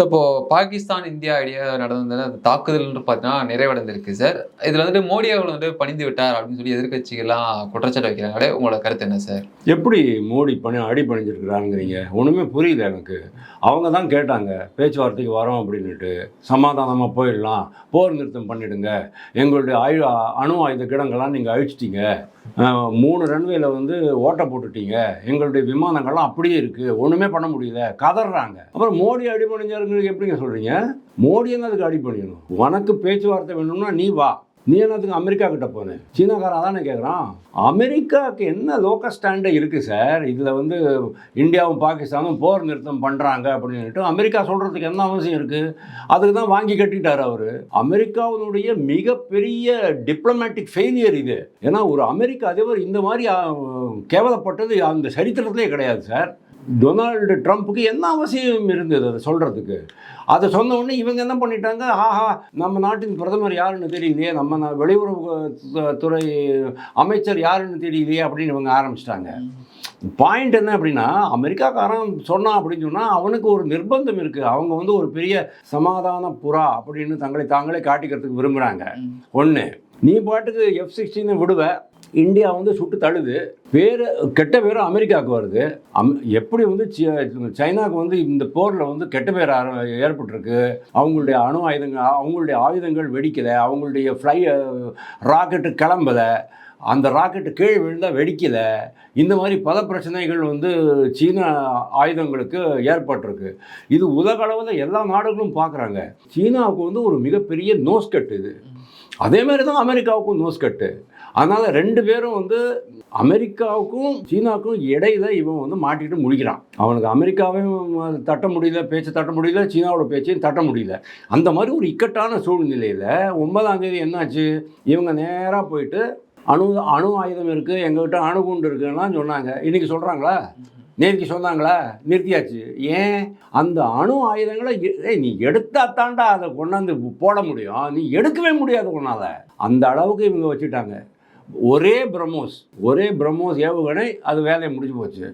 So இப்போது Pakistan India இடையே நடந்த அந்த தாக்குதல்னு பார்த்தீங்கன்னா நிறைவடைந்திருக்கு சார் இதில் வந்துட்டு மோடி அவர்கள் வந்து பணிந்து விட்டார் அப்படின்னு சொல்லி எதிர்க்கட்சிகள்லாம் குற்றச்சாட்டு வைக்கிறாங்களே உங்களோட கருத்து என்ன சார் எப்படி மோடி பணி அடி பணிஞ்சிருக்கிறாங்கிறீங்க? ஒன்றுமே புரியல எனக்கு. அவங்க தான் கேட்டாங்க பேச்சுவார்த்தைக்கு வரோம் அப்படின்னுட்டு. சமாதானமாக போயிடலாம். போர் நிறுத்தம் பண்ணிடுங்க. எங்களுடைய ஆயு அணு ஆயுத கிடங்கெல்லாம் நீங்கள் அழிச்சிட்டீங்க. மூணு ரன்வேல வந்து ஓட்ட போட்டுட்டீங்க. எங்களுடைய விமானங்கள்லாம் அப்படியே இருக்குது ஒன்றுமே பண்ண முடியல. கதறாங்க அப்புறம் மோடி அடி எப்படிங்க சொல்கிறீங்க மோடி என்ன அதுக்கு அடி பண்ணிடணும். உனக்கு பேச்சுவார்த்தை வேணும்னா நீ வா. நீ என்னத்துக்கு அமெரிக்கா கிட்ட போனேன் சீனாக்காரன் தானே கேட்குறான் அமெரிக்காவுக்கு என்ன லோக்கல் ஸ்டாண்டே இருக்குது சார்? இதில் வந்து இந்தியாவும் பாகிஸ்தானும் போர் நிறுத்தம் பண்ணுறாங்க அப்படின்ட்டு அமெரிக்கா சொல்கிறதுக்கு என்ன அவசியம் இருக்குது அதுக்கு தான் வாங்கி கட்டிட்டார் அவர். அமெரிக்காவினுடைய மிகப்பெரிய டிப்ளமேட்டிக் ஃபெயிலியர் இது. ஏன்னா ஒரு அமெரிக்க அதிபர் இந்த மாதிரி கேவலப்பட்டது அந்த சரித்திரத்திலே கிடையாது சார். டொனால்டு ட்ரம்ப்புக்கு என்ன அவசியம் இருந்தது அதை சொல்கிறதுக்கு அதை சொன்ன உடனே இவங்க என்ன பண்ணிட்டாங்க? ஆஹா நம்ம நாட்டின் பிரதமர் யாருன்னு தெரியலையே நம்ம வெளியுறவு துறை அமைச்சர் யாருன்னு தெரியலையே அப்படின்னு இவங்க ஆரம்பிச்சிட்டாங்க. பாயிண்ட் என்ன அப்படின்னா அமெரிக்காக்காரன் சொன்னான் அப்படின்னு சொன்னால் அவனுக்கு ஒரு நிர்பந்தம் இருக்குது அவங்க வந்து ஒரு பெரிய சமாதான புறா அப்படின்னு தங்களை தாங்களே காட்டிக்கிறதுக்கு விரும்புகிறாங்க ஒன்று நீ பாட்டுக்கு எஃப் சிக்ஸ்டீனை விடுவ இந்தியா வந்து சுட்டு தழுது வேறு கெட்ட பேர் அமெரிக்காவுக்கு வருது. அம் எப்படி வந்து சைனாவுக்கு வந்து இந்த போரில் வந்து கெட்ட பேர் ஆர- ஏற்பட்டிருக்கு. அவங்களுடைய அணு ஆயுதங்கள் அவங்களுடைய ஆயுதங்கள் வெடிக்கலை. அவங்களுடைய ஃப்ளை ராக்கெட்டு கிளம்பலை. அந்த ராக்கெட்டு கீழே விழுந்தால் வெடிக்கலை. இந்த மாதிரி பல பிரச்சனைகள் வந்து சீன ஆயுதங்களுக்கு ஏற்பட்டிருக்கு. இது உலக அளவில் எல்லா நாடுகளும் பார்க்குறாங்க சீனாவுக்கு வந்து ஒரு மிகப்பெரிய நோஸ்கட்டு இது. அதே மாதிரி தான் அமெரிக்காவுக்கும் நோஸ்கட்டு அதனால் ரெண்டு பேரும் வந்து அமெரிக்காவுக்கும் சீனாவுக்கும் இடையில இவன் வந்து மாட்டிட்டு முடிக்கிறான் அவனுக்கு அமெரிக்காவையும் தட்ட முடியல பேச்சு தட்ட முடியல சீனாவோட பேச்சையும் தட்ட முடியல. அந்த மாதிரி ஒரு இக்கட்டான சூழ்நிலையில் ஒன்பதாம் தேதி என்னாச்சு? இவங்க நேராக போயிட்டு அணு அணு ஆயுதம் இருக்குது எங்ககிட்ட அணுகுண்டு இருக்குன்னா சொன்னாங்க. இன்றைக்கி சொல்கிறாங்களா நேற்றுக்கு சொன்னாங்களா? நிறுத்தியாச்சு. ஏன்? அந்த அணு ஆயுதங்களை எ- ஏய் நீ எடுத்தா தாண்டா அதை கொண்டாந்து போட முடியும். நீ எடுக்கவே முடியாது உன்னால. அந்த அளவுக்கு இவங்க வச்சுட்டாங்க ஒரே பிரம்மோஸ் ஒரே பிரம்மோஸ் ஏவுகணை அது வேலையை முடிஞ்சு போச்சு.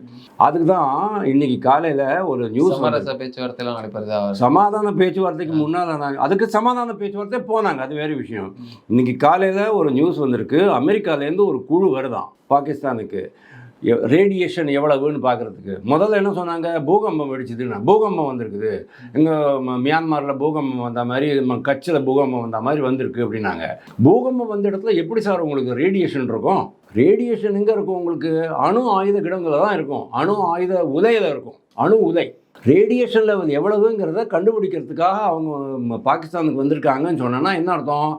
அதுக்கு தான் இன்னைக்கு காலையில் ஒரு நியூஸ் சமரச பேச்சுவார்த்தைலாம் நடைபெறுதா சமாதான பேச்சுவார்த்தைக்கு முன்னால் அதுக்கு சமாதான பேச்சுவார்த்தை போனாங்க அது வேறு விஷயம். இன்னைக்கு காலையில் ஒரு நியூஸ் வந்திருக்கு அமெரிக்காலேருந்து ஒரு குழு வருதாம் பாகிஸ்தானுக்கு. ரேடியேஷன் எவ்வளவுன்னு பார்க்குறதுக்கு. முதல்ல என்ன சொன்னாங்க? பூகம்பம் வெடிச்சதுன்னா பூகம்பம் வந்திருக்குது. எங்கள் மியான்மரில் பூகம்பம் வந்த மாதிரி கட்சியில் பூகம்பம் வந்த மாதிரி வந்திருக்கு அப்படின்னாங்க. பூகம்பம் வந்த இடத்துல எப்படி சார் உங்களுக்கு ரேடியேஷன் இருக்கும்? ரேடியேஷன் எங்கே இருக்கும் உங்களுக்கு? அணு ஆயுத கிடங்குல தான் இருக்கும். அணு ஆயுத உதையில் இருக்கும். அணு உதை. ரேடியேஷன் லெவல் எவ்வளவுங்கிறத கண்டுபிடிக்கிறதுக்காக அவங்க பாகிஸ்தானுக்கு வந்திருக்காங்கன்னு சொன்னேன்னா என்ன அர்த்தம்?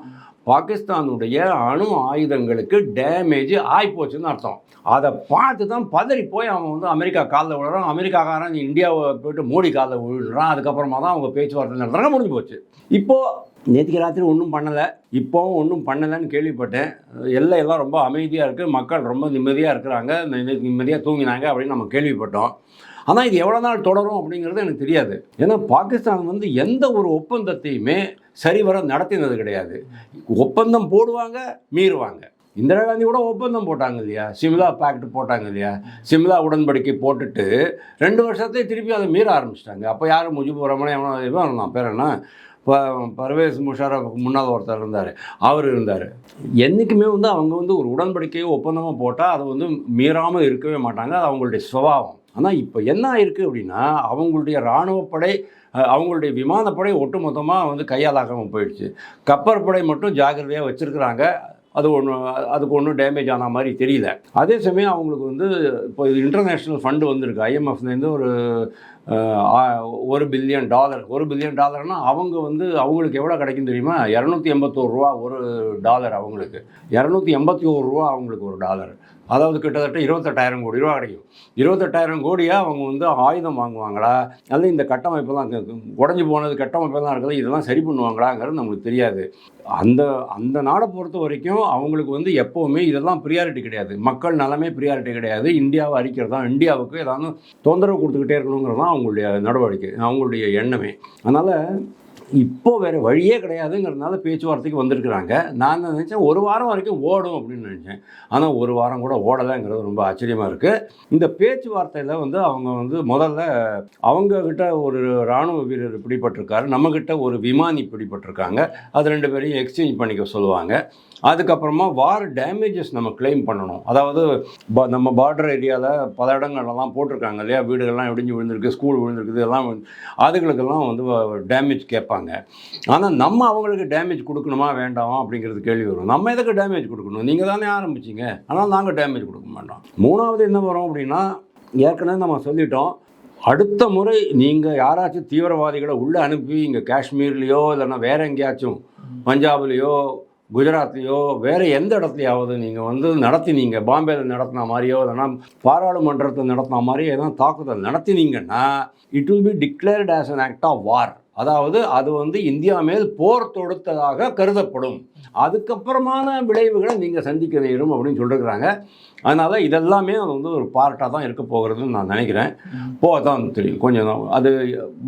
பாகிஸ்தானுடைய அணு ஆயுதங்களுக்கு டேமேஜ் ஆகிப்போச்சுன்னு அர்த்தம். அதை பார்த்து தான் பதறி போய் அவன் வந்து அமெரிக்கா காலில் விழுறான். அமெரிக்காக்காரன் இந்தியாவை போயிட்டு மோடி காலில் விழுறான். அதுக்கப்புறமா தான் அவங்க பேச்சுவார்த்தை நடத்துறாங்க. முடிஞ்சு போச்சு. இப்போது நேற்றுக்கு ராத்திரி ஒன்றும் பண்ணலை. இப்போவும் ஒன்றும் பண்ணலைன்னு கேள்விப்பட்டேன். எல்லாம் எல்லாம் ரொம்ப அமைதியாக இருக்குது மக்கள் ரொம்ப நிம்மதியாக இருக்கிறாங்க. நிம்மதியாக தூங்கினாங்க அப்படின்னு நம்ம கேள்விப்பட்டோம். ஆனால் இது எவ்வளோ நாள் தொடரும் அப்படிங்கிறது எனக்கு தெரியாது. ஏன்னா பாகிஸ்தான் வந்து எந்த ஒரு ஒப்பந்தத்தையுமே சரிவர நடத்தினது கிடையாது. ஒப்பந்தம் போடுவாங்க மீறுவாங்க. இந்திரா காந்தி கூட ஒப்பந்தம் போட்டாங்க இல்லையா? சிம்லா பேக்ட் போட்டாங்க இல்லையா? சிம்லா உடன்படிக்கை போட்டுட்டு ரெண்டு வருஷத்தையே திருப்பி அதை மீற ஆரம்பிச்சிட்டாங்க. அப்போ யார்? முஜிபுர் ரமணி எவனோ இவன் இருந்தான் பேர் என்ன? ப பர்வேஸ் முஷாரஃப் முன்னால் ஒருத்தர் இருந்தார். அவர் இருந்தார். என்றைக்குமே வந்து அவங்க வந்து ஒரு உடன்படிக்கையோ ஒப்பந்தமாக போட்டால் அதை வந்து மீறாமல் இருக்கவே மாட்டாங்க. அது அவங்களுடைய சுபாவம். ஆனால் இப்போ என்ன ஆயிருக்கு அப்படின்னா அவங்களுடைய இராணுவப்படை அவங்களுடைய விமானப்படை ஒட்டுமொத்தமாக வந்து கையாலாகாமல் போயிடுச்சு. கப்பற்படை மட்டும் ஜாக்கிரதையாக வச்சுருக்குறாங்க. அது ஒன்று அதுக்கு ஒன்றும் டேமேஜ் ஆன மாதிரி தெரியல. அதே சமயம் அவங்களுக்கு வந்து இப்போ இது இன்டர்நேஷ்னல் ஃபண்டு வந்திருக்கு. ஐஎம்எஃப்லேருந்து ஒரு ஒரு பில்லியன் டாலர் ஒரு பில்லியன் டாலர்னால் அவங்க வந்து அவங்களுக்கு எவ்வளோ கிடைக்கும் தெரியுமா? இரநூத்தி எண்பத்தோரு ரூபா ஒரு டாலர் அவங்களுக்கு. இரநூத்தி எண்பத்தி ஒரு ரூபா அவங்களுக்கு ஒரு டாலர் அதாவது கிட்டத்தட்ட இருபத்தெட்டாயிரம் கோடி ரூபா கிடைக்கும் இருபத்தெட்டாயிரம் கோடியாக அவங்க வந்து ஆயுதம் வாங்குவாங்களா? அல்லது இந்த கட்டமைப்பெல்லாம் உடஞ்சி போனது கட்டமைப்பெல்லாம் இருக்குது இதெல்லாம் சரி பண்ணுவாங்களாங்கிறது நம்மளுக்கு தெரியாது. அந்த அந்த நாடை பொறுத்த வரைக்கும் அவங்களுக்கு வந்து எப்போவுமே இதெல்லாம் ப்ரியாரிட்டி கிடையாது. மக்கள் நலமே ப்ரியாரிட்டி கிடையாது. இந்தியாவை அழிக்கிறது தான் இந்தியாவுக்கு ஏதாவது தொந்தரவு கொடுத்துக்கிட்டே இருக்கணுங்கிறது தான் அவங்களுடைய நடவடிக்கை அவங்களுடைய எண்ணமே. அதனால் இப்போ வேறு வழியே கிடையாதுங்கிறதுனால பேச்சுவார்த்தைக்கு வந்திருக்கிறாங்க. நான் நினச்சேன் ஒரு வாரம் வரைக்கும் ஓடும் அப்படின்னு நினச்சேன். ஆனால் ஒரு வாரம் கூட ஓடலைங்கிறது ரொம்ப ஆச்சரியமாக இருக்குது இந்த பேச்சுவார்த்தையில் வந்து அவங்க வந்து முதல்ல அவங்கக்கிட்ட ஒரு இராணுவ வீரர் பிடிபட்டிருக்காரு. நம்மக்கிட்ட ஒரு விமானி பிடிபட்டிருக்காங்க. அது ரெண்டு பேரையும் எக்ஸ்சேஞ்ச் பண்ணிக்க சொல்லுவாங்க. அதுக்கப்புறமா வார் டேமேஜஸ் நம்ம கிளைம் பண்ணணும். அதாவது ப- நம்ம பார்டர் ஏரியாவில் பல இடங்கள்லாம் போட்டிருக்காங்க இல்லையா? வீடுகள்லாம் இடிஞ்சு விழுந்திருக்கு ஸ்கூல் விழுந்திருக்குது எல்லாம் அதுகளுக்கெல்லாம் வந்து டேமேஜ் கேட்பாங்க. ஆனால் நம்ம அவங்களுக்கு டேமேஜ் கொடுக்கணுமா வேண்டாமா அப்படிங்கிறது கேள்வி வரும். நம்ம எதுக்கு டேமேஜ் கொடுக்கணும்? நீங்கள் தானே ஆரம்பிச்சிங்க. ஆனால் நாங்கள் டேமேஜ் கொடுக்க மாட்டோம். மூணாவது என்ன வரும் அப்படின்னா ஏற்கனவே நம்ம சொல்லிட்டோம் அடுத்த முறை நீங்கள் யாராச்சும் தீவிரவாதிகளை உள்ளே அனுப்பி இங்கே காஷ்மீர்லேயோ இல்லைன்னா வேற எங்கேயாச்சும் பஞ்சாப்லேயோ குஜராத்லேயோ வேறு எந்த இடத்துலையாவது நீங்கள் வந்து நடத்தினீங்க பாம்பேயில் நடத்தின மாதிரியோ இல்லைன்னா பாராளுமன்றத்தில் நடத்தின மாதிரியோ எதனா தாக்குதல் நடத்தினீங்கன்னா it will be declared as an act of war அதாவது அது வந்து இந்தியா மேல் போர் தொடுத்ததாக கருதப்படும். அதுக்கப்புறமான விளைவுகளை நீங்கள் சந்திக்க நேரும் அப்படின்னு சொல்லிருக்கிறாங்க. அதனால் இதெல்லாமே அது வந்து ஒரு பார்ட்டாக தான் இருக்க போகிறதுன்னு நான் நினைக்கிறேன். போக தான் தெரியும். கொஞ்சம் அது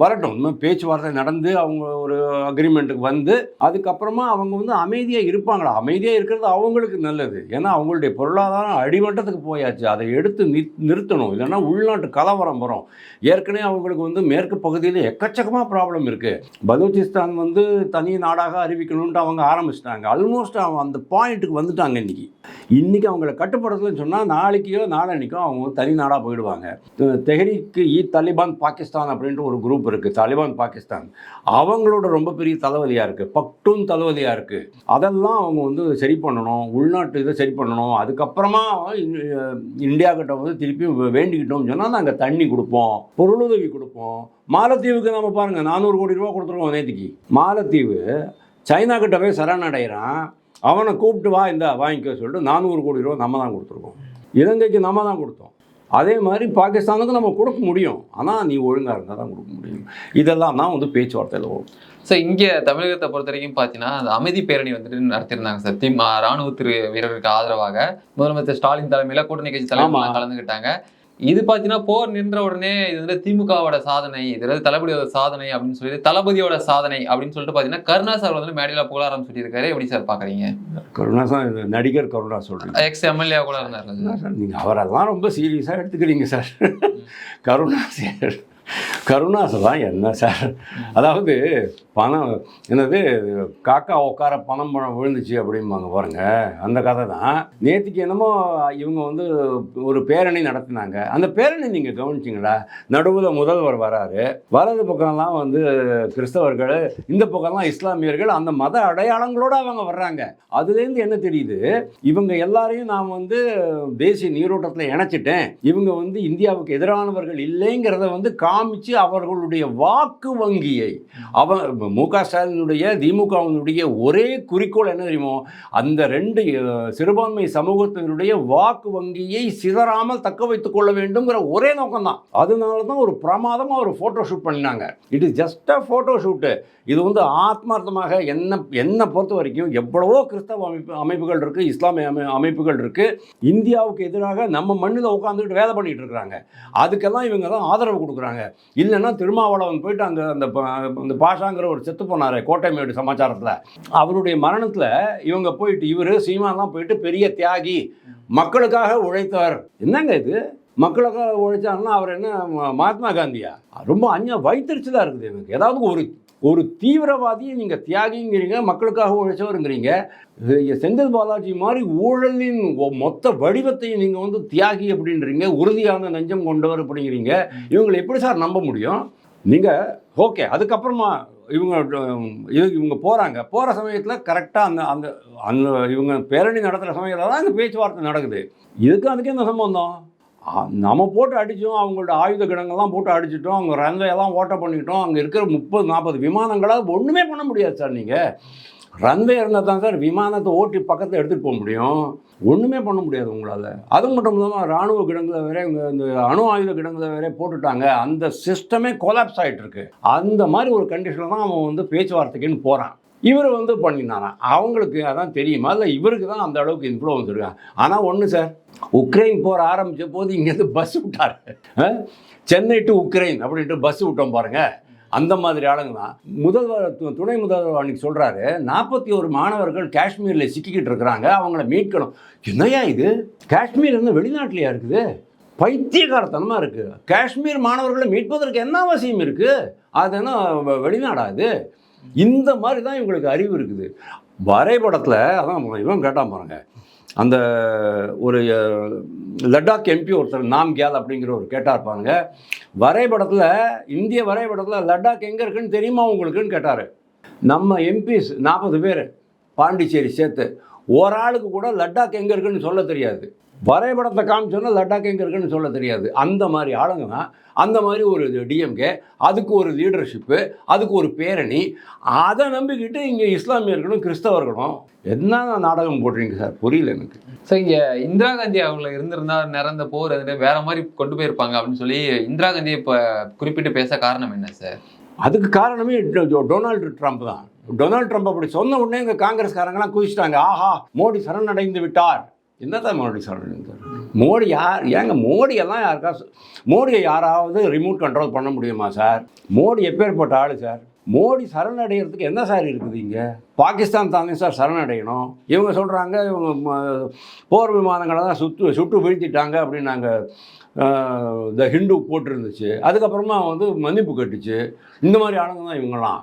வரட்டும். இன்னும் பேச்சுவார்த்தை நடந்து அவங்க ஒரு அக்ரிமெண்ட்டுக்கு வந்து அதுக்கப்புறமா அவங்க வந்து அமைதியாக இருப்பாங்களா? அமைதியாக இருக்கிறது அவங்களுக்கு நல்லது. ஏன்னா அவங்களுடைய பொருளாதாரம் அடிமட்டத்துக்கு போயாச்சு. அதை எடுத்து நிற் நிறுத்தணும். இல்லைன்னா உள்நாட்டு கலவரம் வரும். ஏற்கனவே அவங்களுக்கு வந்து மேற்கு பகுதியில் எக்கச்சக்கமாக ப்ராப்ளம் இருக்குது பலூச்சிஸ்தான் வந்து தனி நாடாக அறிவிக்கணும்ட்டு அவங்க ஆரம்பிச்சிட்டாங்க. ஆல்மோஸ்ட் அவங்க அந்த பாயிண்ட்டுக்கு வந்துட்டாங்க இன்னைக்கு. இன்னைக்கு அவங்கள கட்டுப்படுத்தலன்னு சொன்னால் நாளைக்கோ நாளன்னைக்கோ அவங்க தனி நாடாக போயிடுவாங்க. தெஹரிக்கு இ தலிபான் பாகிஸ்தான் அப்படின்ட்டு ஒரு குரூப் இருக்குது தலிபான் பாகிஸ்தான். அவங்களோட ரொம்ப பெரிய தலைவலியாக இருக்குது பக்டூன் தலைவலியாக இருக்குது அதெல்லாம் அவங்க வந்து சரி பண்ணணும். உள்நாட்டு இதை சரி பண்ணணும். அதுக்கப்புறமா இந்தியா கிட்ட வந்து திருப்பி வேண்டிக்கிட்டோம்னு சொன்னால் நாங்கள் தண்ணி கொடுப்போம். பொருளுதவி கொடுப்போம். மாலத்தீவுக்கு நம்ம பாருங்கள் நானூறு கோடி ரூபா கொடுத்துருவோம் நேற்றுக்கு மாலத்தீவு சைனா கிட்ட போய் சரணடைகிறான் அவனை கூப்பிட்டு வா இந்த வாங்கிக்க சொல்லிட்டு நானூறு கோடி ரூபா நம்ம தான் கொடுத்துருக்கோம். இலங்கைக்கு நம்ம தான் கொடுத்தோம். அதே மாதிரி பாகிஸ்தானுக்கு நம்ம கொடுக்க முடியும். ஆனால் நீ ஒழுங்காக இருந்தால் தான் கொடுக்க முடியும். இதெல்லாம் தான் வந்து பேச்சுவார்த்தையில் வரும். ஸோ இங்கே தமிழகத்தை பொறுத்த வரைக்கும் பார்த்தீங்கன்னா அந்த அமைதி பேரணி வந்துட்டு நடத்திருந்தாங்க சார். திம் ராணுவத்திற்கு வீரருக்கு ஆதரவாக முதலமைச்சர் ஸ்டாலின் தலைமையில் கூட்டணி கட்சி தலைவர் ஆமா. கலந்துக்கிட்டாங்க இது பார்த்தீங்கன்னா போர் நின்ற உடனே இது வந்து திமுகவோட சாதனை இது வந்து தளபதியோட சாதனை அப்படின்னு சொல்லிட்டு தளபதியோட சாதனை அப்படின்னு சொல்லிட்டு பார்த்தீங்கன்னா கருணாஸ் அவர் வந்து மேடையில் புகழாரம் சொல்லியிருக்காரு எப்படி சார் பார்க்குறீங்க கருணாசா இது நடிகர் கருணா சொல்கிறீங்க எக்ஸ் எம்எல்ஏ கூட இருந்தார்ல சார். நீங்கள் அவரெல்லாம் ரொம்ப சீரியஸாக எடுத்துக்கிறீங்க சார். கருணாஸ் கருணாஸ் தான் என்ன சார்? அதாவது பணம் என்னது காக்கா உட்கார பணம் பணம் விழுந்துச்சு அப்படிம்பாங்க பாருங்க. அந்த கதை தான் நேற்றுக்கு என்னமோ இவங்க வந்து ஒரு பேரணி நடத்தினாங்க. அந்த பேரணி நீங்கள் கவனிச்சிங்களா? நடுவில் முதல்வர் வராரு. வலது பக்கம்லாம் வந்து கிறிஸ்தவர்கள் இந்த பக்கம்லாம் இஸ்லாமியர்கள் அந்த மத அடையாளங்களோடு அவங்க வர்றாங்க. அதுலேருந்து என்ன தெரியுது? இவங்க எல்லாரையும் நான் வந்து தேசிய நீரோட்டத்தில் இணைச்சிட்டேன். இவங்க வந்து இந்தியாவுக்கு எதிரானவர்கள் இல்லைங்கிறத வந்து காமிச்சு அவர்களுடைய வாக்கு வங்கியை அவன் மு க ஸ்டாலினுடைய திமுகவினுடைய ஒரே குறிக்கோள் என்ன தெரியுமோ அந்த ரெண்டு சிறுபான்மை சமூகத்தினுடைய வாக்கு வங்கியை சிதறாமல் தக்க வைத்துக் கொள்ள வேண்டும்ங்கிற ஒரே நோக்கம்தான். அதனால தான் ஒரு பிரமாதமாக ஒரு ஃபோட்டோ ஷூட் பண்ணினாங்க. It is just a photo shoot இது வந்து ஆத்மார்த்தமாக என்ன என்னை பொறுத்த வரைக்கும் எவ்வளவோ கிறிஸ்தவ அமைப்பு அமைப்புகள் இருக்குது இஸ்லாமிய அமை அமைப்புகள் இருக்குது இந்தியாவுக்கு எதிராக நம்ம மண்ணில் உட்காந்துக்கிட்டு வேலை பண்ணிகிட்டு இருக்கிறாங்க. அதுக்கெல்லாம் இவங்க தான் ஆதரவு கொடுக்குறாங்க. இல்லைன்னா திருமாவளவன் போயிட்டு அங்கே அந்த அந்த பாஷாங்கிற ஒரு செத்து போனார் கோட்டைமேடு சமாச்சாரத்தில். அவருடைய மரணத்தில் இவங்க போயிட்டு இவர் சீமான்லாம் போயிட்டு பெரிய தியாகி மக்களுக்காக உழைத்தவர். என்னங்க இது? மக்களுக்காக உழைச்சாருன்னா அவர் என்ன மகாத்மா காந்தியா? ரொம்ப அந்நிய வைத்தறிச்சலாக இருக்குது எனக்கு ஏதாவது ஒரு ஒரு தீவிரவாதியை நீங்கள் தியாகிங்கிறீங்க மக்களுக்காக உழைச்சவருங்கிறீங்க செந்தில் பாலாஜி மாதிரி ஊழலின் மொத்த வடிவத்தையும் நீங்கள் வந்து தியாகி அப்படின்றீங்க உறுதியான நெஞ்சம் கொண்டவர் அப்படிங்கிறீங்க. இவங்களை எப்படி சார் நம்ப முடியும்? நீங்கள் ஓகே அதுக்கப்புறமா இவங்க இது இவங்க போகிறாங்க போகிற சமயத்தில் கரெக்டாக அந்த அந்த அந்த இவங்க பேரணி நடத்துகிற சமயத்தில் தான் அந்த பேச்சுவார்த்தை நடக்குது. இதுக்கு அதுக்கு என்ன சம்பந்தம்? நம்ம போட்டு அடித்தோம் அவங்களோட ஆயுத கிடங்கெல்லாம் போட்டு அடிச்சிட்டோம் அவங்க ரன்வேலாம் ஓட்டை ஓட்ட பண்ணிட்டோம் அங்கே இருக்கிற முப்பது நாற்பது விமானங்களால் ஒன்றுமே பண்ண முடியாது சார் நீங்கள் ரன்வே இருந்தால் தான் சார் விமானத்தை ஓட்டி பக்கத்தில் எடுத்துகிட்டு போக முடியும். ஒன்றுமே பண்ண முடியாது உங்களால். அது மட்டும் இல்லாமல் ராணுவ கிடங்குல வேற இவங்க இந்த அணு ஆயுத கிடங்குல வேற போட்டுட்டாங்க. அந்த சிஸ்டமே கொலாப்ஸ் ஆகிட்டு இருக்கு. அந்த மாதிரி ஒரு கண்டிஷனில் தான் அவன் வந்து பேச்சுவார்த்தைக்குன்னு போகிறான் இவர் வந்து பண்ணினாராம் அவங்களுக்கு அதான் தெரியுமா? இல்லை இவருக்கு தான் அந்த அளவுக்கு இன்ஃப்ளூயன்ஸ் இருக்கா ஆனால் ஒன்று சார் உக்ரைன் போர் ஆரம்பித்த போது இங்கேருந்து பஸ் விட்டார். சென்னை டு உக்ரைன் அப்படின்ட்டு பஸ் விட்டோம் பாருங்கள் அந்த மாதிரி ஆளுங்க தான். முதல்வர் துணை முதல்வர் அன்னைக்கு சொல்கிறாரு நாற்பத்தி ஒரு மாணவர்கள் காஷ்மீரில் சிக்கிக்கிட்டு இருக்கிறாங்க அவங்கள மீட்கணும். என்னையா இது? காஷ்மீர் வந்து வெளிநாட்டிலையா இருக்குது? பைத்தியகாரத்தனமாக இருக்குது காஷ்மீர் மாணவர்களை மீட்பதற்கு என்ன அவசியம் இருக்குது அது என்ன வெ- வெளிநாடா இது? இந்த மாதிரி தான் இவங்களுக்கு அறிவு இருக்குது. வரைபடத்தில் அதான் இவன் கேட்டான் பாருங்க. அந்த ஒரு லடாக் எம்பி ஒருத்தர் நாம் கேல் அப்படிங்கிற ஒரு கேட்டார் பாருங்க. வரைபடத்தில் இந்திய வரைபடத்தில் லடாக் எங்கே இருக்குன்னு தெரியுமா உங்களுக்குன்னு கேட்டார். நம்ம எம்பிஸ் நாற்பது பேர் பாண்டிச்சேரி சேர்த்து ஒரு ஆளுக்கு கூட லடாக் எங்கே இருக்குன்னு சொல்ல தெரியாது. வரைபடத்தை காமிச்சோன்னா லடாக் எங்கே இருக்குன்னு சொல்ல தெரியாது. அந்த மாதிரி ஆளுங்க தான் அந்த மாதிரி ஒரு டிஎம்கே அதுக்கு ஒரு லீடர்ஷிப்பு அதுக்கு ஒரு பேரணி அதை நம்பிக்கிட்டு இங்கே இஸ்லாமியர்களும் கிறிஸ்தவர்களும் என்ன நாடகம் போடுறீங்க சார்? புரியல எனக்கு. ஸோ இங்க இந்திரா காந்தி அவங்கள இருந்திருந்தா நிறந்த போர் அது வேற மாதிரி கொண்டு போயிருப்பாங்க அப்படின்னு சொல்லி இந்திரா காந்தியை இப்ப குறிப்பிட்டு பேச காரணம் என்ன சார்? அதுக்கு காரணமே டொனால்டு ட்ரம்ப் தான். டொனால்டு ட்ரம்ப் அப்படி சொன்ன உடனே எங்கள் காங்கிரஸ்காரங்களாம் குதிச்சிட்டாங்க. ஆஹா மோடி சரணடைந்து விட்டார். என்னதான் மோடி சொல்கிறீங்க மோடி யார் ஏங்க மோடியெல்லாம் யாருக்கா மோடியை யாராவது ரிமோட் கண்ட்ரோல் பண்ண முடியுமா சார்? மோடி எப்பேற்பட்ட ஆள் சார்? மோடி சரணடைகிறதுக்கு என்ன சார் இருக்குது இங்கே? பாகிஸ்தான் தானே சார் சரணடையணும். இவங்க சொல்கிறாங்க இவங்க போர் விமானங்களை தான் சுட்டு சுட்டு வீழ்த்திட்டாங்க நாங்கள் த ஹிந்து போட்டிருந்துச்சு. அதுக்கப்புறமா வந்து மன்னிப்பு கட்டுச்சு. இந்த மாதிரி ஆளுங்க தான் இவங்கெல்லாம்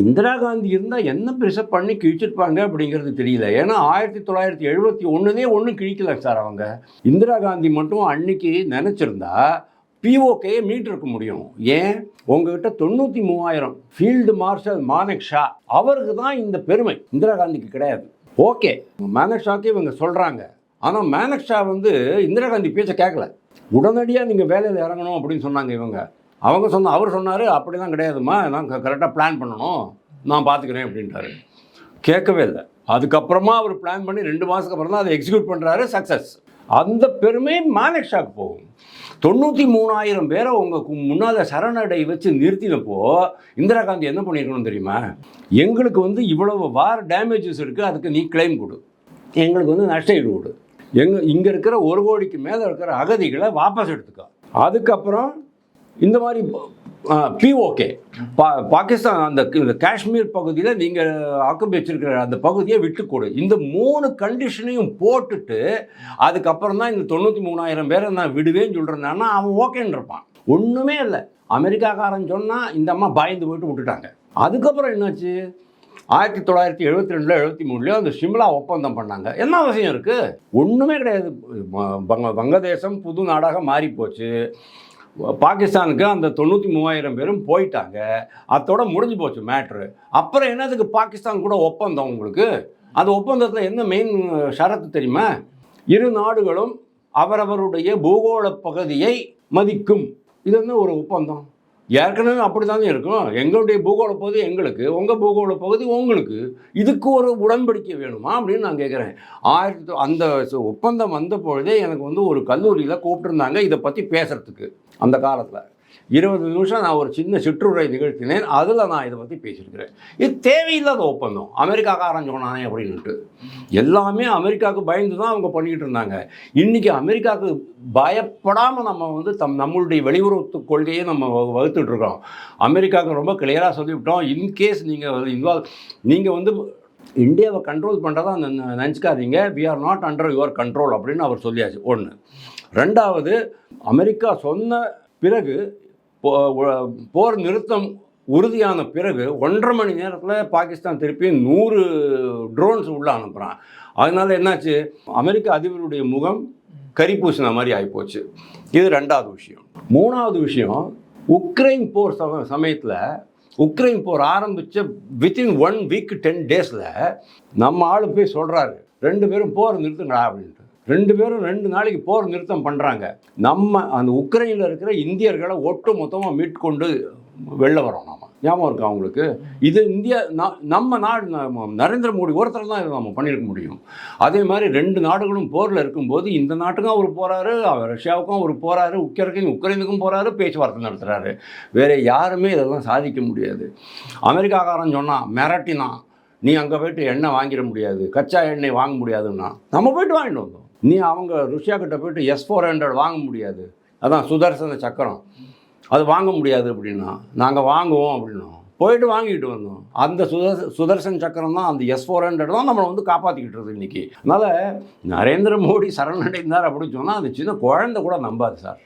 இந்திரா காந்தி இருந்தால் என்ன பெருசாக பண்ணி கிழிச்சிருப்பாங்க அப்படிங்கிறது தெரியல. ஏன்னா ஆயிரத்தி தொள்ளாயிரத்தி எழுபத்தி ஒன்றுனே ஒன்றும் கிழிக்கல சார் அவங்க. இந்திரா காந்தி மட்டும் அன்னைக்கு நினச்சிருந்தா பிஓகேயை மீட்டிருக்க முடியும். ஏன்? உங்ககிட்ட தொண்ணூற்றி மூவாயிரம் ஃபீல்டு மார்ஷல் மானக் ஷா அவருக்கு தான் இந்த பெருமை. இந்திரா காந்திக்கு கிடையாது. ஓகே மானக் ஷாக்கு இவங்க சொல்கிறாங்க ஆனால் மானக் ஷா வந்து இந்திரா காந்தி பேச்சை கேட்கல உடனடியாக நீங்கள் வேலையில் இறங்கணும் அப்படின்னு சொன்னாங்க இவங்க. அவங்க சொன்ன அவர் சொன்னார் அப்படிலாம் கிடையாதும்மா நான் கரெக்டாக பிளான் பண்ணணும் நான் பார்த்துக்கிறேன் அப்படின்ட்டாரு. கேட்கவே இல்லை. அதுக்கப்புறமா அவர் பிளான் பண்ணி ரெண்டு மாதத்துக்கு அப்புறம் தான் அதை எக்ஸிக்யூட் பண்ணுறாரு சக்ஸஸ் அந்த பெருமை மானக்ஷாக்கு போகும். தொண்ணூற்றி மூணாயிரம் பேரை உங்கள் முன்னால் சரணடை வச்சு நிறுத்தினப்போ இந்திரா காந்தி என்ன பண்ணியிருக்கணும் தெரியுமா? எங்களுக்கு வந்து இவ்வளவு வார் டேமேஜஸ் இருக்குது அதுக்கு நீ கிளைம் கொடு. எங்களுக்கு வந்து நஷ்ட ஈடு கொடு எங்க இங்கே இருக்கிற ஒரு கோடிக்கு மேலே இருக்கிற அகதிகளை வாபஸ் எடுத்துக்கோ. அதுக்கப்புறம் இந்த மாதிரி பிஓகே பா பாகிஸ்தான் அந்த இந்த காஷ்மீர் பகுதியில் நீங்கள் ஆக்கிரமி வச்சிருக்கிற அந்த பகுதியை விட்டுக்கொடு. இந்த மூணு கண்டிஷனையும் போட்டுட்டு அதுக்கப்புறம் தான் இந்த தொண்ணூற்றி மூணாயிரம் பேரை நான் விடுவேன்னு சொல்கிறேன்னா அவன் ஓகேன்னு இருப்பான். ஒன்றுமே இல்லை. அமெரிக்காக்காரன் சொன்னால் இந்த அம்மா பயந்து போயிட்டு விட்டுட்டாங்க. அதுக்கப்புறம் என்னாச்சு? ஆயிரத்தி தொள்ளாயிரத்தி எழுபத்தி ரெண்டில் எழுபத்தி மூணுலேயோ அந்த சிம்லா ஒப்பந்தம் பண்ணாங்க. என்ன அவசியம் இருக்குது ஒன்றுமே கிடையாது. பங்க வங்க வங்கதேசம் புது நாடாக மாறி போச்சு பாகிஸ்தானுக்கு அந்த தொண்ணூற்றி மூவாயிரம் பேரும் போயிட்டாங்க. அதோட முடிஞ்சு போச்சு மேட்ரு அப்புறம் என்னதுக்கு பாகிஸ்தான் கூட ஒப்பந்தம் உங்களுக்கு? அந்த ஒப்பந்தத்தில் என்ன மெயின் ஷரத்து தெரியுமா? இரு நாடுகளும் அவரவருடைய பூகோள பகுதியை மதிக்கும். இது என்ன ஒரு ஒப்பந்தம்? ஏற்கனவே அப்படி தானே இருக்கும். எங்களுடைய பூகோள பகுதி எங்களுக்கு உங்கள் பூகோள பகுதி உங்களுக்கு. இதுக்கு ஒரு உடன்படிக்கை வேணுமா அப்படின்னு நான் கேட்குறேன் ஆயிரத்தி அந்த ஒப்பந்தம் வந்த பொழுதே எனக்கு வந்து ஒரு கல்லூரியில் கூப்பிட்டுருந்தாங்க. இதை பற்றி பேசுகிறதுக்கு அந்த காலத்தில். இருபது நிமிஷம் நான் ஒரு சின்ன சிற்றுரை நிகழ்த்தினேன். அதில் நான் இதை பற்றி பேசியிருக்கிறேன். இது தேவையில்லாத ஒப்பந்தம். அமெரிக்காக்காரன் சொன்னானே அப்படின்ட்டு எல்லாமே அமெரிக்காவுக்கு பயந்து தான் அவங்க பண்ணிக்கிட்டு இருந்தாங்க. இன்றைக்கி அமெரிக்காவுக்கு பயப்படாமல் நம்ம வந்து தம் நம்மளுடைய வெளியுறவு கொள்கையை நம்ம வகுத்துட்ருக்கோம் அமெரிக்காவுக்கு ரொம்ப கிளியராக சொல்லிவிட்டோம். இன்கேஸ் நீங்கள் இன்வால்வ் நீங்கள் வந்து இந்தியாவை கண்ட்ரோல் பண்ணுறதா நினச்சிக்காதீங்க. We are not under your control அப்படின்னு அவர் சொல்லியாச்சு. ஒன்று ரெண்டாவது அமெரிக்கா சொன்ன பிறகு போர் நிறுத்தம் உறுதியான பிறகு ஒன்றரை மணி நேரத்தில் பாகிஸ்தான் திருப்பி நூறு ட்ரோன்ஸ் உள்ளே அனுப்புகிறான் அதனால என்னாச்சு? அமெரிக்க அதிபருடைய முகம் கரி பூசின மாதிரி ஆகிப்போச்சு இது ரெண்டாவது விஷயம். மூணாவது விஷயம் உக்ரைன் போர் சம சமயத்தில் உக்ரைன் போர் ஆரம்பித்த வித்தின் ஒன் வீக் டென் டேஸில் நம்ம ஆளு போய் சொல்கிறாரு ரெண்டு பேரும் போர் நிறுத்துங்களா அப்படின்ட்டு. ரெண்டு பேரும் ரெண்டு நாளைக்கு போர் நிறுத்தம் பண்ணுறாங்க நம்ம அந்த உக்ரைனில் இருக்கிற இந்தியர்களை ஒட்டு மொத்தமாக மீட்கொண்டு வெளில வரோம் நாம். ஞாபகம் இருக்கா அவங்களுக்கு இது இந்தியா நம்ம நாடு நரேந்திர மோடி ஒருத்தர் தான் இதை நம்ம பண்ணியிருக்க முடியும். அதே மாதிரி ரெண்டு நாடுகளும் போரில் இருக்கும்போது இந்த நாட்டுக்கும் அவர் போகிறாரு ரஷ்யாவுக்கும் அவர் போகிறாரு உக்ரைன் உக்ரைனுக்கும் போகிறாரு பேச்சுவார்த்தை நடத்துகிறாரு வேறு யாருமே இதெல்லாம் சாதிக்க முடியாது. அமெரிக்காக்காரன் சொன்னால் மிரட்டினான். நீ அங்கே போயிட்டு எண்ணெய் வாங்கிட முடியாது. கச்சா எண்ணெய் வாங்க முடியாதுன்னா நம்ம போயிட்டு வாங்கிட்டு வந்தோம். நீ அவங்க ருஷ்யா கிட்ட போயிட்டு எஸ் ஃபோர் ஹண்ட்ரட் வாங்க முடியாது. அதான் சுதர்சன சக்கரம். அது வாங்க முடியாது அப்படின்னா நாங்கள் வாங்குவோம் அப்படின்னோம் போயிட்டு வாங்கிட்டு வந்தோம். அந்த சுதர் சுதர்சன் சக்கரம் தான் அந்த எஸ் ஃபோர் ஹண்ட்ரட் தான் நம்மளை வந்து காப்பாற்றிக்கிட்டு இருக்குது இன்றைக்கி அதனால் நரேந்திர மோடி சரணடைந்தார் அப்படின்னு சொன்னால் அந்த சின்ன குழந்தை கூட நம்பாது சார்.